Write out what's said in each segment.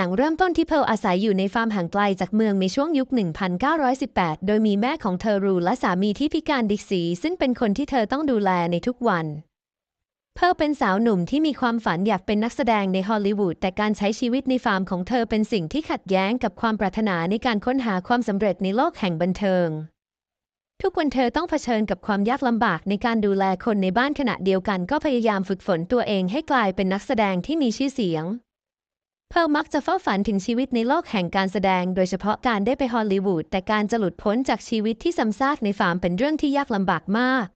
หนังเริ่มต้นที่เพลอาศัยอยู่ในฟาร์มห่างไกลจากเมืองในช่วงยุค 1918 โดยมีแม่ของเธอรูและสามีที่พิการดิกสีซึ่งเป็นคนที่เธอต้องดูแลในทุกวัน เพลเป็นสาวหนุ่มที่มีความฝันอยากเป็นนักแสดงในฮอลลีวูดแต่การใช้ชีวิตในฟาร์มของเธอเป็นสิ่งที่ขัดแย้งกับความปรารถนาในการค้นหาความสำเร็จในโลกแห่งบันเทิงทุกวันเธอต้องเผชิญกับความยากลำบากในการดูแลคนในบ้านขณะเดียวกันก็พยายามฝึกฝนตัวเองให้กลายเป็นนักแสดงที่มีชื่อเสียง เพร์ลมักจะเฝ้าฝันถึงชีวิตในโลกแห่งการแสดง โดยเฉพาะการได้ไปฮอลลีวูดแต่การจะหลุดพ้นจากชีวิตที่ซ้ำซากในฟาร์มเป็นเรื่องที่ยากลำบากมาก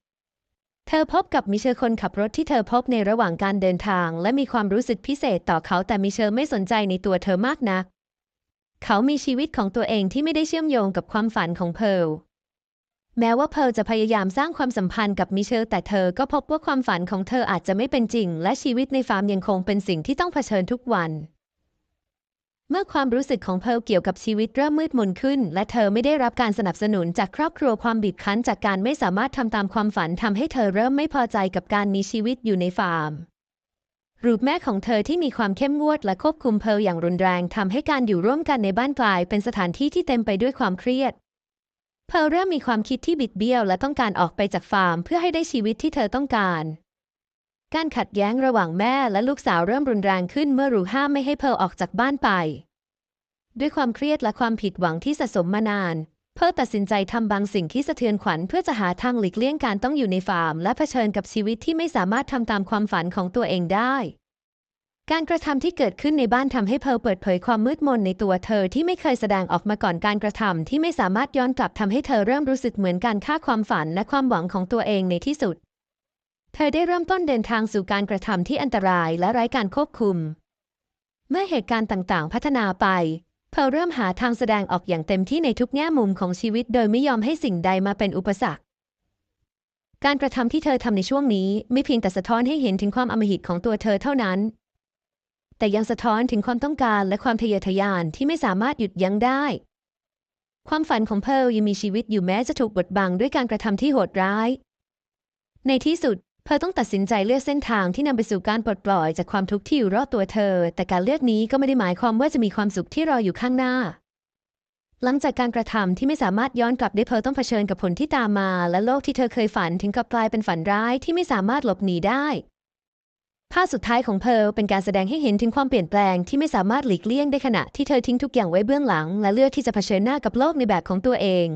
เธอพบกับมิเชลคนขับรถที่เธอพบในระหว่างการเดินทาง และมีความรู้สึกพิเศษต่อเขาแต่มิเชลไม่สนใจในตัวเธอมากนัก เขามีชีวิตของตัวเองที่ไม่ได้เชื่อมโยงกับความฝันของเพร์ลแม้ว่าเพลจะพยายามสร้างความสัมพันธ์กับมิเชลแต่เธอก็พบว่าความฝันของเธออาจจะไม่เป็นจริง และชีวิตในฟาร์มยังคงเป็นสิ่งที่ต้องเผชิญทุกวัน เมื่อความรู้สึกของเพร์ลเกี่ยวกับชีวิตเริ่มมืดมนขึ้น และเธอไม่ได้รับการสนับสนุนจากครอบครัวความบีบคั้นจากการไม่สามารถทำตามความฝันทำให้เธอเริ่มไม่พอใจกับการมีชีวิตอยู่ในฟาร์มรูปแม่ของเธอที่มีความเข้มงวดและควบคุมเพร์ลอย่างรุนแรงทำให้การอยู่ร่วมกันในบ้านกลาย เป็นสถานที่ที่เต็มไปด้วยความเครียด เพร์ลเริ่มมีความคิดที่บิดเบี้ยวและต้องการออกไปจากฟาร์ม เพื่อให้ได้ชีวิตที่เธอต้องการ การขัดแย้งระหว่างแม่และลูกสาวเริ่มรุนแรงขึ้นเมื่อรูห้ามไม่ให้เพร์ลออกจากบ้านไป ด้วยความเครียดและความผิดหวังที่สะสมมานาน เพร์ลตัดสินใจทำบางสิ่งที่สะเทือนขวัญเพื่อจะหาทางหลีกเลี่ยงการต้องอยู่ในฟาร์ม และเผชิญกับชีวิตที่ไม่สามารถทำตามความฝันของตัวเองได้ การกระทำที่เกิดขึ้นในบ้านทำให้เพร์ลเปิดเผยความมืดมนในตัวเธอที่ไม่เคยแสดงออกมาก่อนการกระทำที่ไม่สามารถย้อนกลับทำให้เธอเริ่มรู้สึกเหมือนการฆ่าความฝันและความหวังของตัวเองในที่สุด เธอได้เริ่มต้นเดินทางสู่การกระทำที่อันตรายและไร้การควบคุม เมื่อเหตุการณ์ต่างๆ พัฒนาไปเพร์ลเริ่มหาทางแสดงออกอย่างเต็มที่ในทุกแง่มุมของชีวิต โดยไม่ยอมให้สิ่งใดมาเป็นอุปสรรค การกระทำที่เธอทำในช่วงนี้ ไม่เพียงแต่สะท้อนให้เห็นถึงความอำมหิตของตัวเธอเท่านั้น แต่ยังสะท้อนถึงความต้องการและความทะเยอทะยานที่ไม่สามารถหยุดยั้งได้ ความฝันของเพลยังมีชีวิตอยู่แม้จะถูกบดบังด้วยการกระทำที่โหดร้าย ในที่สุด เพร์ลต้องตัดสินใจเลือกเส้นทางที่นำไปสู่การปลดปล่อยจากความทุกข์ที่อยู่รอบตัวเธอ แต่การเลือกนี้ก็ไม่ได้หมายความว่าจะมีความสุขที่รออยู่ข้างหน้า หลังจากการกระทำที่ไม่สามารถย้อนกลับได้เพร์ลต้องเผชิญกับผลที่ตามมา และโลกที่เธอเคยฝันถึงกับกลายเป็นฝันร้ายที่ไม่สามารถหลบหนีได้ภาพสุดท้ายของเพร์ลเป็นการแสดงให้เห็นถึงความเปลี่ยนแปลงที่ไม่สามารถหลีกเลี่ยงได้ขณะที่เธอทิ้งทุกอย่างไว้เบื้องหลัง และเลือกที่จะเผชิญหน้ากับโลกในแบบของตัวเอง